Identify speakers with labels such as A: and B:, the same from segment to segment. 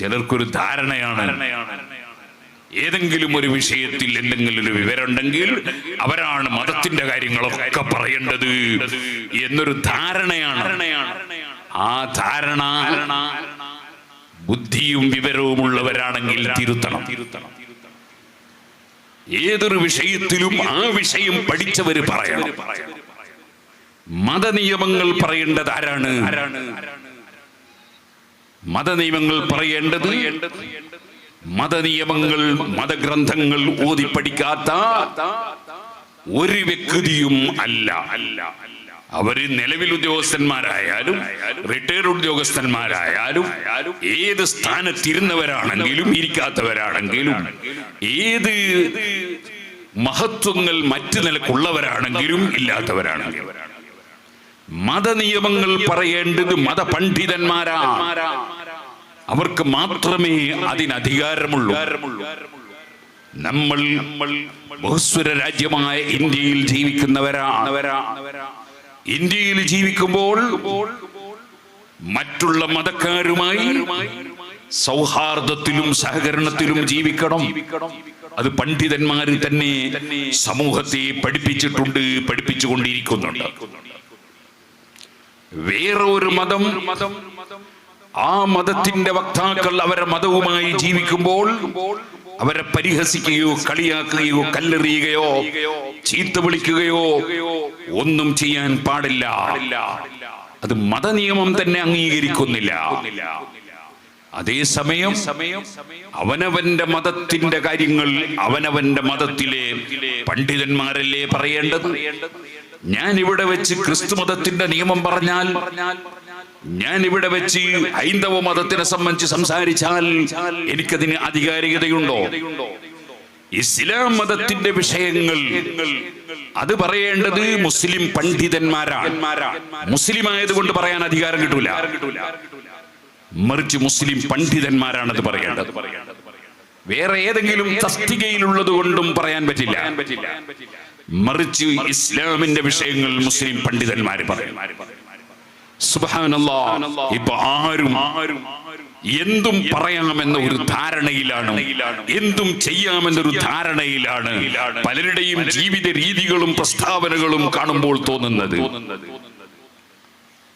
A: ചിലർക്കൊരു ധാരണയാണ്. ഏതെങ്കിലും ഒരു വിഷയത്തിൽ എന്തെങ്കിലും ഒരു വിവരമുണ്ടെങ്കിൽ അവരാണ് മതത്തിന്റെ കാര്യങ്ങളൊക്കെ പറയേണ്ടത് എന്നൊരു ധാരണയാണ്. ആ ധാരണ ബുദ്ധിയും വിവരവുമുള്ളവരാണെങ്കിൽ തിരുത്തണം. ഏതൊരു വിഷയത്തിലും ആ വിഷയം പഠിച്ചവര് പറയണം. മതനിയമങ്ങൾ പറയേണ്ടത് ആരാണ്? മതനിയമങ്ങൾ പറയേണ്ടത് മതനിയമങ്ങൾ മതഗ്രന്ഥങ്ങൾ ഓതി പഠിക്കാത്ത ഒരു വ്യക്തിയും അല്ല. അല്ല അവർ നിലവിൽ ഉദ്യോഗസ്ഥന്മാരായാലും റിട്ടയർഡ് ഉദ്യോഗസ്ഥന്മാരായാലും ഏത് സ്ഥാനത്തിരുന്നവരാണെങ്കിലും ഇരിക്കാത്തവരാണെങ്കിലും ഏത് മഹത്വങ്ങൾ മറ്റു നിലക്കുള്ളവരാണെങ്കിലും ഇല്ലാത്തവരാണെങ്കിലും. മതനിയമങ്ങൾ പറയേണ്ടത് മതപണ്ഡിതന്മാരാ. അവർക്ക് മാത്രമേ അതിനധികാരമുള്ളൂ. നമ്മൾ ബഹുസ്വര രാജ്യമായ ഇന്ത്യയിൽ ജീവിക്കുന്നവരാണ് ഇന്ത്യയിൽ ജീവിക്കുമ്പോൾ മറ്റുള്ള മതക്കാരുമായി സൗഹാർദ്ദത്തിലും സഹകരണത്തിലും ജീവിക്കണം. അത് പണ്ഡിതന്മാർ തന്നെ സമൂഹത്തെ പഠിപ്പിച്ചിട്ടുണ്ട് പഠിപ്പിച്ചുകൊണ്ടിരിക്കുന്നുണ്ട്. വേറെ ഒരു മതം ആ മതത്തിന്റെ വക്താക്കൾ അവരെ മതവുമായി ജീവിക്കുമ്പോൾ അവരെ പരിഹസിക്കുകയോ കളിയാക്കുകയോ കല്ലെറിയുകയോ ചീത്ത വിളിക്കുകയോ ഒന്നും ചെയ്യാൻ പാടില്ല. അത് മതനിയമം തന്നെ അംഗീകരിക്കുന്നില്ല. അതേസമയം അവനവന്റെ മതത്തിന്റെ കാര്യങ്ങൾ അവനവന്റെ മതത്തിലെ പണ്ഡിതന്മാരല്ലേ പറയേണ്ടത്? ഞാൻ ഇവിടെ വെച്ച് ക്രിസ്തു മതത്തിന്റെ നിയമം പറഞ്ഞാൽ ഞാൻ ഇവിടെ വെച്ച് ഹൈന്ദവ മതത്തിനെ സംബന്ധിച്ച് സംസാരിച്ചാൽ എനിക്കതിന് ആധികാരികതയുണ്ടോ ഇസ്ലാം മതത്തിന്റെ വിഷയങ്ങൾ അത് പറയേണ്ടത് മുസ്ലിം പണ്ഡിതന്മാരാണ്. മുസ്ലിം ആയതുകൊണ്ട് പറയാൻ അധികാരം കിട്ടൂല. മറിച്ച് മുസ്ലിം പണ്ഡിതന്മാരാണ് അത് പറയേണ്ടത്. വേറെ ഏതെങ്കിലും തസ്തികയിലുള്ളത് കൊണ്ടും പറയാൻ പറ്റില്ല. മറിച്ച് ഇസ്ലാമിന്റെ വിഷയങ്ങൾ മുസ്ലിം പണ്ഡിതന്മാർ പറയും. ഇപ്പൊ ആരും ആരും എന്തും പറയാമെന്ന ഒരു ധാരണയിലാണ്. എന്തും ചെയ്യാമെന്നൊരു ധാരണയിലാണ് പലരുടെയും ജീവിത രീതികളും പ്രസ്താവനകളും കാണുമ്പോൾ തോന്നുന്നത്.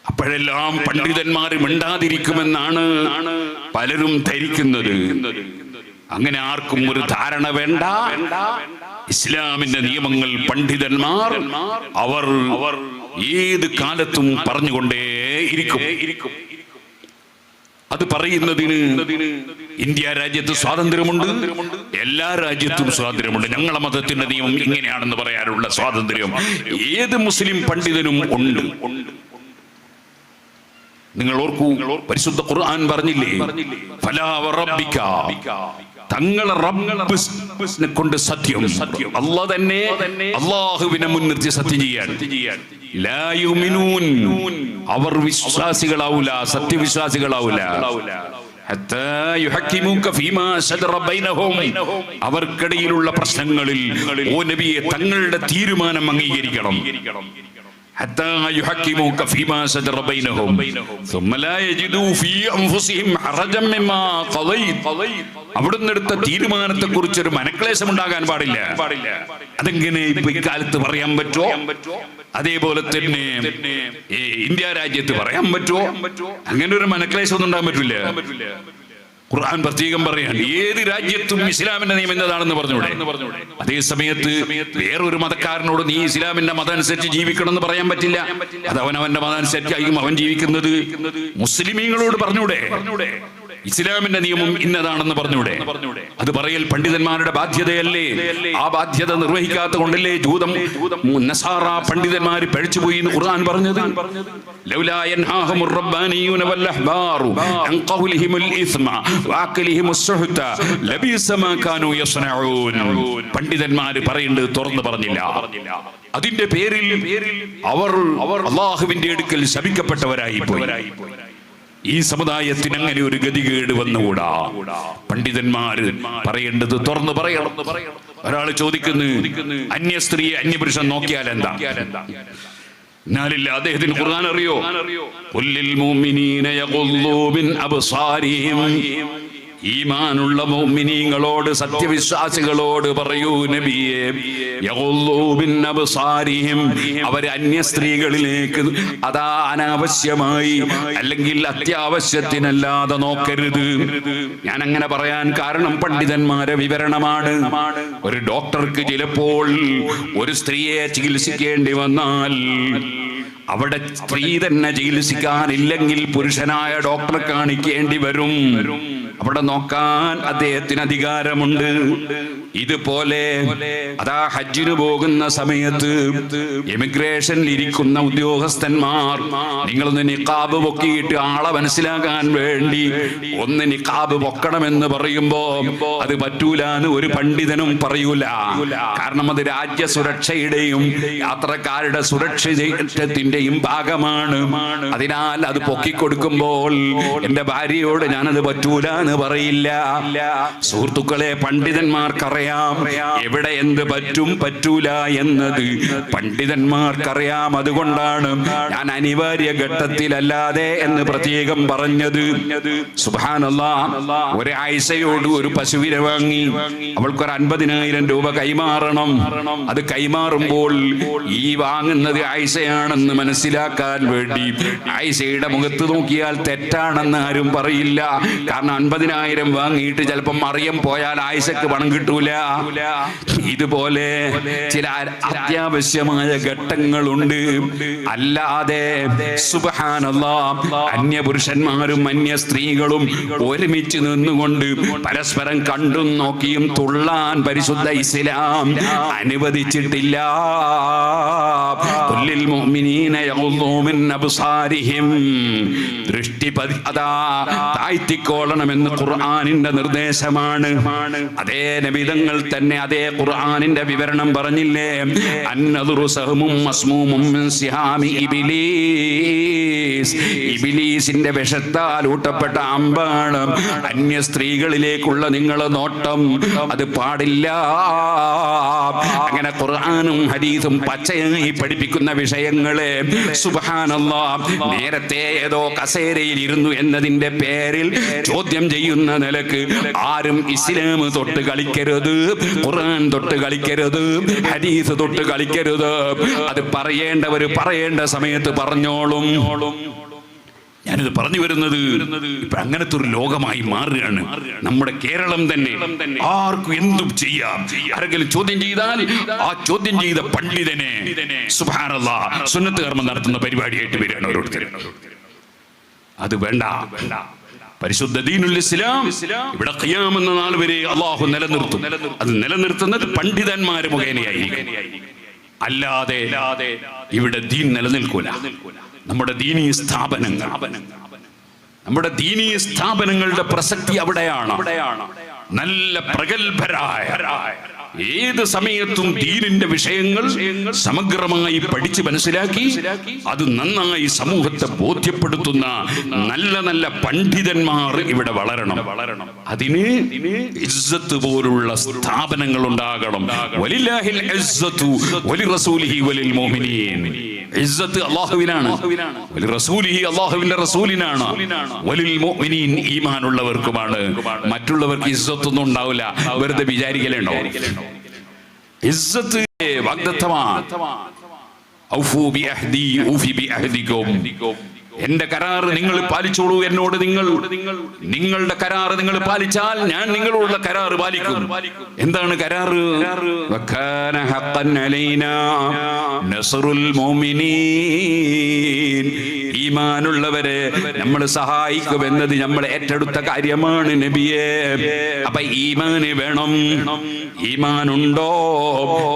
A: അപ്പോഴെല്ലാം പണ്ഡിതന്മാർ മിണ്ടാതിരിക്കുമെന്നാണ് പലരും ധരിക്കുന്നത്. അങ്ങനെ ആർക്കും ഒരു ധാരണ വേണ്ട. ഇസ്ലാമിന്റെ നിയമങ്ങൾ പണ്ഡിതന്മാർ അവർ അവർ ഏത് കാലത്തും പറഞ്ഞുകൊണ്ടേ ഇരിക്കും. അത് പറയുന്നതിന് ഇന്ത്യ രാജ്യത്ത് സ്വാതന്ത്ര്യമുണ്ട്. എല്ലാ രാജ്യത്തും സ്വാതന്ത്ര്യമുണ്ട്. ഞങ്ങളെ മതത്തിന്റെ നിയമം ഇങ്ങനെയാണെന്ന് പറയാനുള്ള സ്വാതന്ത്ര്യം ഏത് മുസ്ലിം പണ്ഡിതനും ഉണ്ട്. നിങ്ങൾ ഓർക്കൂ പരിശുദ്ധ ഖുർആൻ പറഞ്ഞില്ലേ? തങ്ങളെ റബ്ബിനെ കൊണ്ട് സത്യം. അല്ല തന്നെ അള്ളാഹുവിനെ മുൻനിർത്തി സത്യം ചെയ്യാൻ. അവർ വിശ്വാസികളാവൂല സത്യവിശ്വാസികളാവൂല. അവർക്കിടയിലുള്ള പ്രശ്നങ്ങളിൽ ഓ നബിയെ തങ്ങളുടെ തീരുമാനം അംഗീകരിക്കണം. حتى يحكموك فيما شجر بينهم ثم لا يجدوا في انفسهم حرجا مما قضيت അവിടുന്ന് എടുത്ത തീരുമാനത്തെ കുറിച്ച് ഒരു മനക്ലേശം ഉണ്ടാകാൻ പാടില്ല അതെങ്ങനെ ഇപ്പൊ ഇക്കാലത്ത് പറയാൻ പറ്റുമോ അതേപോലെ തന്നെ ഈ ഇന്ത്യ രാജ്യത്ത് പറയാൻ പറ്റുമോ അങ്ങനെ ഒരു മനക്ലേശം ഒന്നും ഉണ്ടാകാൻ പറ്റില്ല ഖുർആൻ പ്രത്യേകം പറയാണ് ഏത് രാജ്യത്തും ഇസ്ലാമിന്റെ നിയമം എന്നതാണെന്ന് പറഞ്ഞൂടെ അതേ സമയത്ത് വേറൊരു മതക്കാരനോട് നീ ഇസ്ലാമിന്റെ മതം അനുസരിച്ച് ജീവിക്കണം എന്ന് പറയാൻ പറ്റില്ല. അത് അവൻ അവന്റെ മതം അനുസരിച്ചായിരിക്കും അവൻ ജീവിക്കുന്നത്. മുസ്ലിമീങ്ങളോട് പറഞ്ഞൂടെ ഇസ്ലാമിന്റെ നിയമം ഇന്നതാണെന്ന് പറഞ്ഞൂടെ അത് പറയൽ പണ്ഡിതന്മാരുടെ ബാധ്യതയല്ലേ? ആ ബാധ്യത നിർവഹിക്കാത്ത കൊണ്ടല്ലേ ജൂതം നസാറ പണ്ഡിതന്മാര് പഴിച്ചുപോയി എന്ന് ഖുർആൻ പറഞ്ഞത്? പണ്ഡിതന്മാര് പറയുന്നത് തുറന്നു പറഞ്ഞില്ല. അതിന്റെ പേരിൽ അവർ അള്ളാഹുവിന്റെ അടുക്കൽ ശപിക്കപ്പെട്ടവരായി പോയി. ഈ സമുദായത്തിന് അങ്ങനെ ഒരു ഗതികേട് വന്നുകൂടാ? പണ്ഡിതന്മാര് പറയേണ്ടത് തുറന്നു പറയണം. ഒരാൾ ചോദിക്കുന്നു അന്യ സ്ത്രീയെ അന്യപുരുഷൻ നോക്കിയാൽ എന്താ? എന്നാലില്ല അദ്ദേഹത്തിന് ഖുർആൻ അറിയോ? കുല്ലിൽ ഈമാനുള്ള മുഅ്മിനീങ്ങളോട് സത്യവിശ്വാസികളോട് പറയൂ നബിയെ. അവർ അന്യ സ്ത്രീകളിലേക്ക് അതാ അനാവശ്യമായി അല്ലെങ്കിൽ അത്യാവശ്യത്തിനല്ലാതെ നോക്കരുത്. ഞാൻ അങ്ങനെ പറയാൻ കാരണം പണ്ഡിതന്മാരെ വിവരണമാണ്. ഒരു ഡോക്ടർക്ക് ചിലപ്പോൾ ഒരു സ്ത്രീയെ ചികിത്സിക്കേണ്ടി വന്നാൽ അവിടെ സ്ത്രീ തന്നെ ചികിത്സിക്കാനില്ലെങ്കിൽ പുരുഷനായ ഡോക്ടറെ കാണിക്കേണ്ടി വരും. അവിടെ നോക്കാൻ അദ്ദേഹത്തിന് അധികാരമുണ്ട്. ഇതുപോലെ അതാ ഹജ്ജിന് പോകുന്ന സമയത്ത് എമിഗ്രേഷനിൽ ഇരിക്കുന്ന ഉദ്യോഗസ്ഥന്മാർ നിങ്ങളൊന്ന് നിക്കാബ് പൊക്കിയിട്ട് ആളെ മനസ്സിലാക്കാൻ വേണ്ടി ഒന്ന് നിക്കാബ് പൊക്കണമെന്ന് പറയുമ്പോ അത് പറ്റൂല എന്ന് ഒരു പണ്ഡിതനും പറയൂല. കാരണം അത് രാജ്യ സുരക്ഷയുടെയും യാത്രക്കാരുടെ സുരക്ഷിതത്വത്തിന്റെയും ഭാഗമാണ്. അതിനാൽ അത് പൊക്കിക്കൊടുക്കുമ്പോൾ എന്റെ ഭാര്യയോട് ഞാനത് പറ്റൂല എന്ന് പറയില്ല. സുഹൃത്തുക്കളെ പണ്ഡിതന്മാർക്കറിയാം എവിടെ എന്ത് പറ്റും പറ്റൂല എന്നത്. പണ്ഡിതന്മാർക്കറിയാം അതുകൊണ്ടാണ് ഞാൻ അനിവാര്യ ഘട്ടത്തിലല്ലാതെ എന്ന് പ്രത്യേകം പറഞ്ഞത്. സുബാനല്ല ഒരു ആയിഷയോട് ഒരു പശുവിനെ വാങ്ങി. അവൾക്ക് ഒരു അൻപതിനായിരം രൂപ കൈമാറണം. അത് കൈമാറുമ്പോൾ ഈ വാങ്ങുന്നത് ആയിഷയാണെന്ന് മനസ്സിലാക്കാൻ വേണ്ടി ആയിഷയുടെ മുഖത്ത് നോക്കിയാൽ തെറ്റാണെന്ന് ആരും പറയില്ല. കാരണം അൻപതിനായിരം വാങ്ങിയിട്ട് ചിലപ്പം മറിയം പോയാൽ ആയിഷക്ക് പണം കിട്ടൂല. ഇതുപോലെ ചില അത്യാവശ്യമായ ഘട്ടങ്ങളുണ്ട്. അല്ലാതെ സുബഹാനല്ലാ അന്യ പുരുഷന്മാരും അന്യ സ്ത്രീകളും ഒരുമിച്ച് നിന്നുകൊണ്ട് പരസ്പരം കണ്ടും നോക്കിയും തുള്ളാൻ പരിശുദ്ധ ഇസ്ലാം അനുവദിച്ചിട്ടില്ല. ദൃഷ്ടി അതാ താഴ്ത്തിക്കോളണമെന്ന് ഖുർആാനിന്റെ നിർദ്ദേശമാണ്. അതേ നബിതങ്ങൾ തന്നെ അതേ ഖുർആാനിന്റെ വിവരണം പറഞ്ഞില്ലേ? ഇബിലീസിന്റെ വിഷത്താൽ ഊട്ടപ്പെട്ട അമ്പാണ് അന്യ സ്ത്രീകളിലേക്കുള്ള നിങ്ങളെ നോട്ടം അത് പാടില്ല. അങ്ങനെ ഖുർആാനും ഹദീസും പച്ചയായി പഠിപ്പിക്കുന്ന വിഷയങ്ങളെ സുബാനല്ല നേരത്തെ ഏതോ കസേരയിൽ ഇരുന്നു എന്നതിന്റെ പേരിൽ ചോദ്യം ചെയ്യുന്ന നിലയ്ക്ക് ആരും ഇസ്ലാം തൊട്ട് കളിക്കരുത് ഖുർആൻ തൊട്ട് കളിക്കരുത് ഹദീസ് തൊട്ട് കളിക്കരുത്. അത് പറയേണ്ടവര് പറയേണ്ട സമയത്ത് പറഞ്ഞോളും. ഞാനിത് പറഞ്ഞു വരുന്നത് ഇപ്പൊ അങ്ങനത്തെ ഒരു ലോകമായി മാറുകയാണ്. നമ്മുടെ കേരളം തന്നെ ആർക്കും എന്തും ചെയ്യാം. ആരെങ്കിലും ചോദ്യം ചെയ്താൽ ആ ചോദ്യം ചെയ്ത പണ്ഡിതനെ സുബ്ഹാനല്ലാ സുന്നത്ത് കർമ്മം നടത്തുന്ന പരിപാടിയായിട്ട് വരികയാണ് ഓരോരുത്തരും അത് വേണ്ട വേണ്ട. പരിശുദ്ധ ദീനുൽ ഇസ്ലാം. ഇവിടെ ഖിയാമെന്ന നാൾ വരെ അള്ളാഹു നിലനിർത്തും. അത് നിലനിർത്തുന്നത് പണ്ഡിതന്മാര് മുഖേനയായിരിക്കും. അല്ലാതെ ഇവിടെ ദീൻ നിലനിൽക്കൂല. നമ്മുടെ ദീനീ സ്ഥാപനങ്ങൾ. നമ്മുടെ ദീനീ സ്ഥാപനങ്ങളുടെ പ്രസക്തി അവിടെയാണ്. നല്ല പ്രഗത്ഭരായ ഏത് സമയത്തും ദീനിന്റെ വിഷയങ്ങൾ സമഗ്രമായി പഠിച്ച് മനസ്സിലാക്കി അത് നന്നായി സമൂഹത്തെ ബോധ്യപ്പെടുത്തുന്ന നല്ല നല്ല പണ്ഡിതന്മാർ ഇവിടെ വളരണം. വളരണം അതിന് ഇസ്സത്ത് പോലുള്ള സ്ഥാപനങ്ങൾ ഉണ്ടാകണം വലില്ലാഹിൽ വലിൽ ഇസ്സത്ത് അള്ളാഹുവിനാണ് വലി റസൂലിഹി അള്ളാഹുവിന്റെ റസൂലിനാണ്. വലിൽ മോമിനീൻ ഈമാനുള്ളവർക്കുമാണ്. മറ്റുള്ളവർക്ക് ഇസ്സത്തൊന്നും ഉണ്ടാവില്ല. വെറുതെ വിചാരിക്കലുണ്ടോ? ഇസ്സത്ത് വാഗ്ദത്തമാണ്. ഔഫൂ ബിഅഹ്ദി ഊഫി ബിഅഹ്ദിക്കും. എന്റെ കരാർ നിങ്ങൾ പാലിച്ചോളൂ എന്നോട് നിങ്ങൾ. നിങ്ങളുടെ കരാർ നിങ്ങൾ പാലിച്ചാൽ ഞാൻ നിങ്ങളോടുള്ള കരാർ പാലിക്കും. എന്താണ് മുഅ്മിനീൻ. ഈമാനുള്ളവരെ നമ്മൾ സഹായിക്കുമെന്നത് നമ്മൾ ഏറ്റെടുത്ത കാര്യമാണ് നബിയെ. അപ്പൊ ഈമാന് വേണം. ഈമാനുണ്ടോ?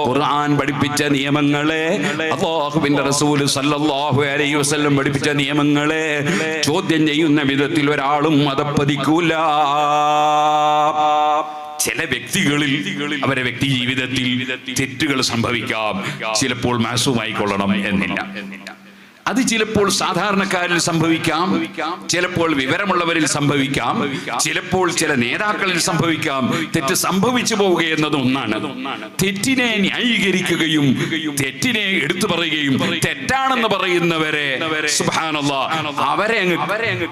A: ഖുർആൻ പഠിപ്പിച്ച നിയമങ്ങളെ അല്ലാഹുവിന്റെ റസൂൽ സല്ലല്ലാഹു അലൈഹി വസല്ലം പഠിപ്പിച്ച നിയമങ്ങളെ ചോദ്യം ചെയ്യുന്ന വിധത്തിൽ ഒരാളും മതപ്പതിക്കൂല. ചില വ്യക്തികളിൽ അവരെ വ്യക്തി ജീവിതത്തിൽ തെറ്റുകൾ സംഭവിക്കാം. ചിലപ്പോൾ മാസുമായി കൊള്ളണം എന്നില്ല. അത് ചിലപ്പോൾ സാധാരണക്കാരിൽ സംഭവിക്കാം. ചിലപ്പോൾ വിവരമുള്ളവരിൽ സംഭവിക്കാം. ചിലപ്പോൾ ചില നേതാക്കളിൽ സംഭവിക്കാം. തെറ്റ് സംഭവിച്ചു പോവുക എന്നത് ഒന്നാണ്. തെറ്റിനെ ന്യായീകരിക്കുകയും തെറ്റിനെ എടുത്തു പറയുകയും തെറ്റാണെന്ന് പറയുന്നവരെ അവരെ അങ്ങ്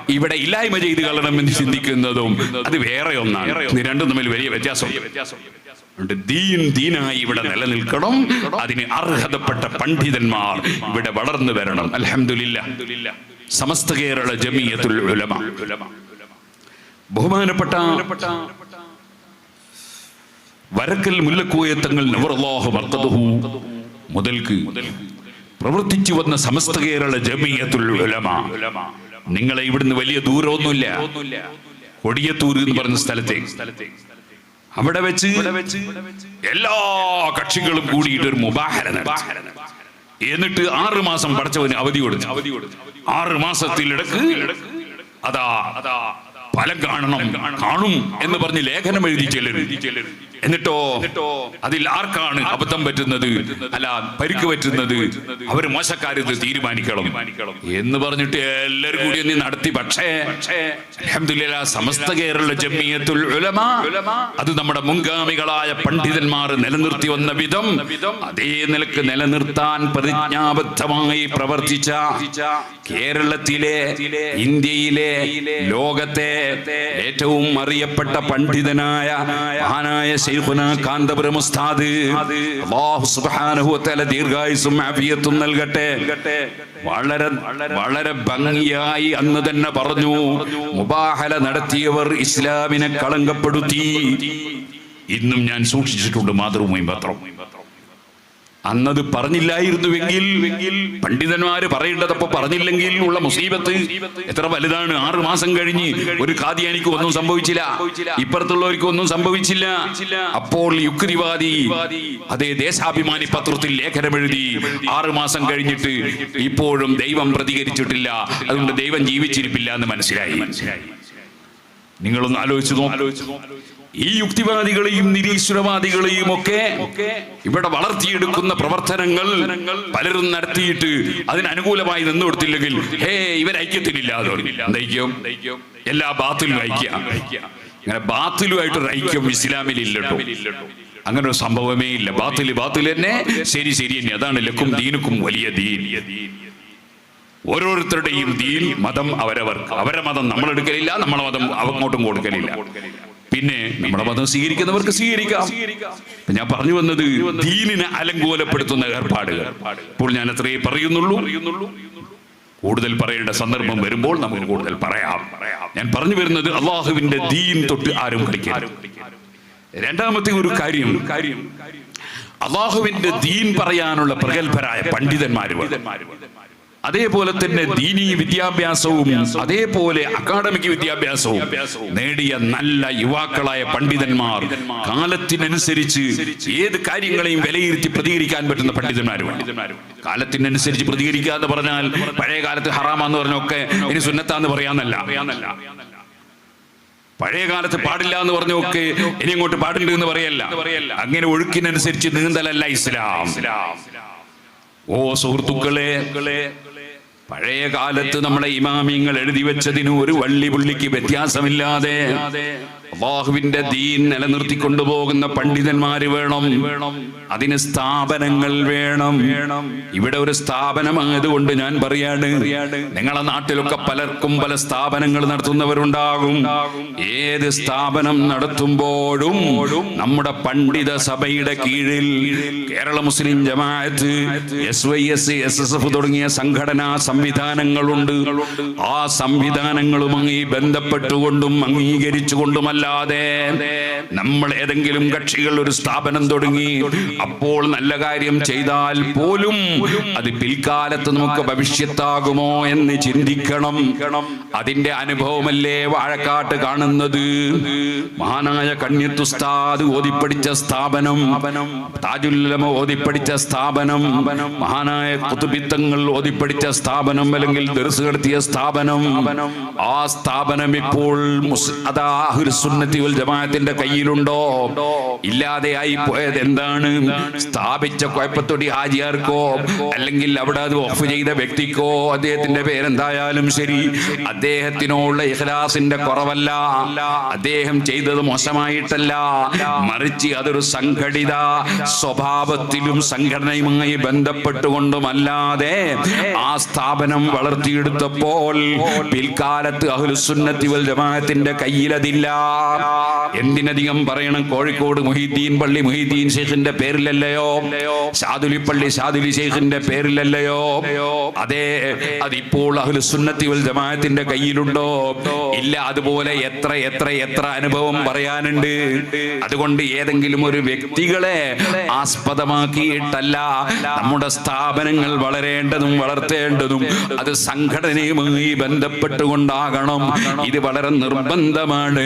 A: ഇവിടെ ഇല്ലായ്മ ചെയ്ത് കളണമെന്ന് ചിന്തിക്കുന്നതും അത് വേറെ ഒന്നാണ്. രണ്ടും തമ്മിൽ വലിയ വ്യത്യാസം ദീൻ ദീനായി ഇവിടെ നിലനിൽക്കണം. അതിന് അർഹതപ്പെട്ട പണ്ഡിതന്മാർ ഇവിടെ വളർന്നു വരണം. അലഹമില്ല സമസ്ത കേരള ജമിയത്തുൽ ഉലമ. ബഹുമാനപ്പെട്ട വരക്കൽ നവറല്ലാഹു മർക്കദുഹു മുതൽക്ക് പ്രവർത്തിച്ചു വന്ന സമസ്ത കേരള ജമിയത്തുൽ ഉലമ. നിങ്ങളെ ഇവിടുന്ന് വലിയ ദൂരമൊന്നുമില്ല. കൊടിയത്തൂർ എന്ന് പറഞ്ഞ സ്ഥലത്തേക്ക്. അവിടെ വെച്ച് എല്ലാ കക്ഷികളും കൂടിയിട്ട് ഒരു മുബാഹര എന്നിട്ട് ആറ് മാസം പഠിച്ചവന് അവധി കൊടുത്തു. അവധി കൊടുത്തു. ആറ് മാസത്തിലിടക്ക് അതാ അതാ ഫലം കാണണം കാണും എന്ന് പറഞ്ഞ് ലേഖനം എഴുതി ചെല്ലരുത്. എന്നിട്ടോ? അതിൽ ആർക്കാണ് അബദ്ധം പറ്റുന്നത്? അല്ല പരിക്ക് പറ്റുന്നത്? അവർ മോശക്കാരിത് തീരുമാനിക്കണം. എന്ന് പറഞ്ഞിട്ട് എല്ലാവരും കൂടി ഒന്ന് നടത്തി. പക്ഷേ അൽഹംദുലില്ലാ സമസ്ത കേരള ജമ്മിയത്തുൽ അത് നമ്മുടെ മുൻഗാമികളായ പണ്ഡിതന്മാർ നിലനിർത്തി വന്ന വിധം അതേ നിലയ്ക്ക് നിലനിർത്താൻ പ്രതിജ്ഞാബദ്ധമായി പ്രവർത്തിച്ച കേരളത്തിലെ ഇന്ത്യയിലെ ലോകത്തെ ഏറ്റവും അറിയപ്പെട്ട പണ്ഡിതനായ മഹാനായ ശൈഖുന കാന്തപുരം ഉസ്താദ്. അല്ലാഹു സുബ്ഹാനഹു വ തആല ദീർഘായുസ്സും ആഫിയത്തും നൽകട്ടെ. വളരെ വളരെ ഭംഗിയായി അന്ന് തന്നെ പറഞ്ഞു. മുബാഹല നടത്തിയവർ ഇസ്ലാമിനെ കളങ്കപ്പെടുത്തി. ഇന്നും ഞാൻ സൂക്ഷിച്ചിട്ടുണ്ട് മാതൃഭൂമി പത്രം അന്നത് പറഞ്ഞില്ലായിരുന്നുവെങ്കിൽ പണ്ഡിതന്മാര് പറയേണ്ടതപ്പോ പറഞ്ഞില്ലെങ്കിൽ ഉള്ള മുസീബത്ത് എത്ര വലുതാണ്? ആറു മാസം കഴിഞ്ഞ് ഒരു ഖാദിയാനിക്ക് ഒന്നും സംഭവിച്ചില്ല. ഇപ്പുറത്തുള്ളവർക്ക് ഒന്നും സംഭവിച്ചില്ല. അപ്പോൾ യുക്തിവാദി അതേ ദേശാഭിമാനി പത്രത്തിൽ ലേഖനം എഴുതി ആറു മാസം കഴിഞ്ഞിട്ട് ഇപ്പോഴും ദൈവം പ്രതികരിച്ചിട്ടില്ല. അതുകൊണ്ട് ദൈവം ജീവിച്ചിരിപ്പില്ല എന്ന് മനസ്സിലായി. നിങ്ങളൊന്ന് ആലോചിച്ചു നോക്കും. ഈ യുക്തിവാദികളെയും നിരീശ്വരവാദികളെയും ഒക്കെ ഇവിടെ വളർത്തിയെടുക്കുന്ന പ്രവർത്തനങ്ങൾ പലരും നടത്തിയിട്ട് അതിനനുകൂലമായി നിന്നു കൊടുത്തില്ലെങ്കിൽ ഹേ ഇവർ ഐക്യത്തിലില്ല ഐക്യം? എല്ലാ ബാത്തിലും ഐക്യ. ഇങ്ങനെ ബാത്തിലുമായിട്ടൊരു ഐക്യം ഇസ്ലാമിൽ ഇല്ലട്ടോ അങ്ങനെ ഒരു സംഭവമേ ഇല്ല. ബാത്തിൽ ബാത്തിൽ തന്നെ ശരി ശരി തന്നെ. അതാണ് ലക്കും ദീനുക്കും വലിയ ദീൻ. ഓരോരുത്തരുടെയും ദീൻ മതം അവരവർക്ക്. അവരെ മതം നമ്മളെടുക്കലില്ല നമ്മളെ മതം അങ്ങോട്ടും കൊടുക്കലില്ല. പിന്നെ നമ്മുടെ മതം സ്വീകരിക്കുന്നവർക്ക് സ്വീകരിക്കാം. ഞാൻ പറഞ്ഞു വന്നത് ദീനിനെ അലങ്കോലപ്പെടുത്തുന്ന ഏർപ്പാടുകൾ. ഇപ്പോൾ ഞാൻ അത്രയേ പറയുന്നുള്ളൂ. കൂടുതൽ പറയേണ്ട സന്ദർഭം വരുമ്പോൾ നമുക്ക് കൂടുതൽ പറയാം. ഞാൻ പറഞ്ഞു വരുന്നത് അള്ളാഹുവിന്റെ ദീൻ തൊട്ട് ആരും കളിക്കാം രണ്ടാമത്തെ ഒരു കാര്യം അള്ളാഹുവിന്റെ ദീൻ പറയാനുള്ള പ്രഗത്ഭരായ പണ്ഡിതന്മാരും. അതേപോലെ തന്നെ ദീനീ വിദ്യാഭ്യാസവും അതേപോലെ അക്കാഡമിക് വിദ്യാഭ്യാസവും നേടിയ നല്ല യുവാക്കളായ പണ്ഡിതന്മാർ കാലത്തിനനുസരിച്ച് ഏത് കാര്യങ്ങളെയും വിലയിരുത്തി പ്രതികരിക്കാൻ പറ്റുന്ന പണ്ഡിതന്മാരുമാണ്. കാലത്തിനനുസരിച്ച് പ്രതികരിക്കുക എന്ന് പറഞ്ഞാൽ പഴയ കാലത്ത് ഹറാമാന്ന് പറഞ്ഞൊക്കെ ഇനി സുന്നത്താന്ന് പറയാന്നല്ല. പഴയ കാലത്ത് പാടില്ല എന്ന് പറഞ്ഞൊക്കെ ഇനി ഇങ്ങോട്ട് പാടുണ്ട് എന്ന് പറയല്ല. അങ്ങനെ ഒഴുക്കിനനുസരിച്ച് നീന്തലല്ല ഇസ്ലാം. ഓ സുഹൃത്തുക്കളെ പഴയ കാലത്ത് നമ്മളെ ഇമാമിങ്ങൾ എഴുതി വെച്ചതിന് ഒരു വള്ളി പുള്ളിക്ക് വ്യത്യാസമില്ലാതെ അള്ളാഹുവിന്റെ ദീൻ നിലനിർത്തിക്കൊണ്ടുപോകുന്ന പണ്ഡിതന്മാര് വേണം. അതിന് സ്ഥാപനങ്ങൾ വേണം. ഇവിടെ ഒരു സ്ഥാപനമായതുകൊണ്ട് ഞാൻ പറയാണ് നിങ്ങളെ നാട്ടിലൊക്കെ പലർക്കും പല സ്ഥാപനങ്ങൾ നടത്തുന്നവരുണ്ടാകും. ഏത് സ്ഥാപനം നടത്തുമ്പോഴും നമ്മുടെ പണ്ഡിത സഭയുടെ കീഴിൽ Kerala Muslim Jamaat S Y S S S F തുടങ്ങിയ സംഘടനാ സംവിധാനങ്ങളുണ്ട്. ആ സംവിധാനങ്ങളുമായി ബന്ധപ്പെട്ടുകൊണ്ടും അംഗീകരിച്ചുകൊണ്ടുമല്ലാതെ നമ്മൾ ഏതെങ്കിലും കക്ഷികൾ ഒരു സ്ഥാപനം തുടങ്ങി അപ്പോൾ നല്ല കാര്യം ചെയ്താൽ പോലും അത് പിൽക്കാലത്ത് നമുക്ക് ഭവിഷ്യത്താകുമോ എന്ന് ചിന്തിക്കണം. അതിന്റെ അനുഭവമല്ലേ വാഴക്കാട്ട് കാണുന്നത്? മഹാനായ കണ്യത്തുസ്താദ് ഓതിപ്പടിച്ച സ്ഥാപനം താജുല്ലമ ഓതിപ്പടിച്ച സ്ഥാപനം മഹാനായ കുതുബിത്തങ്ങൾ ഓതിപ്പടിച്ച സ്ഥാപനം അല്ലെങ്കിൽ ദർസ് നടത്തിയ സ്ഥാപനം ആ സ്ഥാപനം ഇപ്പോൾ മുസ്- അതാ അഹ്ലു സുന്നത്തി വൽ ജമാഅത്തിന്റെ കയ്യിലുണ്ടോ? ഇല്ലാതെയായി പോയത് എന്താണ്? സ്ഥാപിച്ച കുഴപ്പത്തൊടി ഹാജിയാർക്കോ? അല്ലെങ്കിൽ അവിടെ അത് ഓഫ് ചെയ്ത വ്യക്തിക്കോ? അദ്ദേഹത്തിന്റെ പേരെന്തായാലും ശരി അദ്ദേഹത്തിനുള്ള ഇഹ്ലാസിന്റെ കുറവല്ല. അദ്ദേഹം ചെയ്തത് മോശമായിട്ടല്ല. മറിച്ച് അതൊരു സംഘടിത സ്വഭാവത്തിലും സംഘടനയുമായി ബന്ധപ്പെട്ടുകൊണ്ടുമല്ലാതെ ആ സ്ഥാപനം വളർത്തിയെടുത്തപ്പോൾ പിൽക്കാലത്ത് അഹ്ലുസുന്നത്തി വൽ ജമാഅത്തിന്റെ കയ്യിലതില്ല. എന്തിനധികം പറയണം? കോഴിക്കോട് മൊഹീദ്ദീൻ പള്ളി മൊഹീദ്ദീൻ ഷെയ്ഖിന്റെ പേരിലല്ലയോ? ഷാദുലി പള്ളി ഷാദുലി ഷെയ്ഖിന്റെ പേരിലല്ലയോ? അതെ അതിപ്പോൾ അഹ്ലുസുന്നത്തി വൽ ജമാഅത്തിന്റെ കയ്യിലുണ്ടോ? ഇല്ല അതുപോലെ എത്ര എത്ര എത്ര അനുഭവം പറയാനുണ്ട്? അതുകൊണ്ട് ഏതെങ്കിലും ഒരു വ്യക്തികളെ ആസ്പദമാക്കിയിട്ടല്ല നമ്മുടെ സ്ഥാപനങ്ങൾ വളരേണ്ടതും വളർത്തേണ്ടതും. അത് സംഘടനയുമായി ബന്ധപ്പെട്ടുകൊണ്ടാകണം. ഇത് വളരെ നിർബന്ധമാണ്.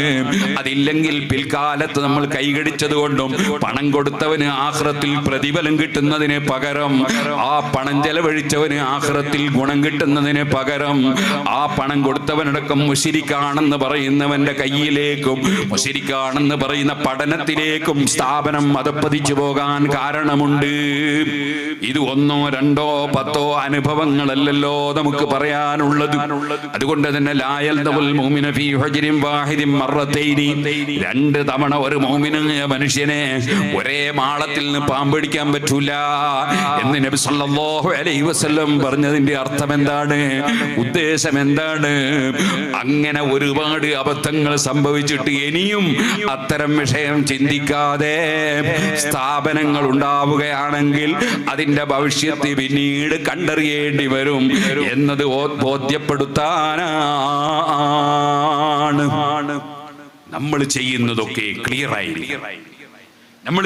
A: അതില്ലെങ്കിൽ പിൽക്കാലത്ത് നമ്മൾ കൈകടിച്ചത് കൊണ്ടും പണം കൊടുത്തവന് ആഹ്റത്തിൽ പ്രതിഫലം കിട്ടുന്നതിന് പകരം ആ പണം ചെലവഴിച്ചവന് ആഹ്റത്തിൽ ഗുണം കിട്ടുന്നതിന് പകരം ആ പണം കൊടുത്തവനടക്കം മുശിരിക്കാണെന്ന് പറയുന്നവന്റെ കയ്യിലേക്കും മുശിരിക്കാണെന്ന് പറയുന്ന പഠനത്തിലേക്കും സ്ഥാപനം അതപ്പതിച്ചു പോകാൻ കാരണമുണ്ട്. ഇത് ഒന്നോ രണ്ടോ പത്തോ അനുഭവങ്ങളല്ലല്ലോ നമുക്ക് പറയാനുള്ളത്. അതുകൊണ്ട് തന്നെ ലായൽ ഫീ വാഹിദിൻ രണ്ട് തവണ ഒരു മൗമിന് മനുഷ്യനെ ഒരേ മാളത്തിൽ നിന്ന് പാമ്പടിക്കാൻ പറ്റൂല. എന്ന് നബി സല്ലല്ലാഹു അലൈഹി വസല്ലം പറഞ്ഞതിന്റെ അർത്ഥം എന്താണ് ഉദ്ദേശം എന്താണ് അങ്ങനെ ഒരുപാട് അബദ്ധങ്ങൾ സംഭവിച്ചിട്ട് ഇനിയും അത്തരം വിഷയം ചിന്തിക്കാതെ സ്ഥാപനങ്ങൾ ഉണ്ടാവുകയാണെങ്കിൽ അതിന്റെ ഭവിഷ്യത്ത് പിന്നീട് കണ്ടറിയേണ്ടി വരും എന്നത് ബോധ്യപ്പെടുത്താനാണ് ബോധ്യപ്പെടുത്താനാണ്. നമ്മൾ ചെയ്യുന്നതൊക്കെ ക്ലിയർ ആയി. നമ്മൾ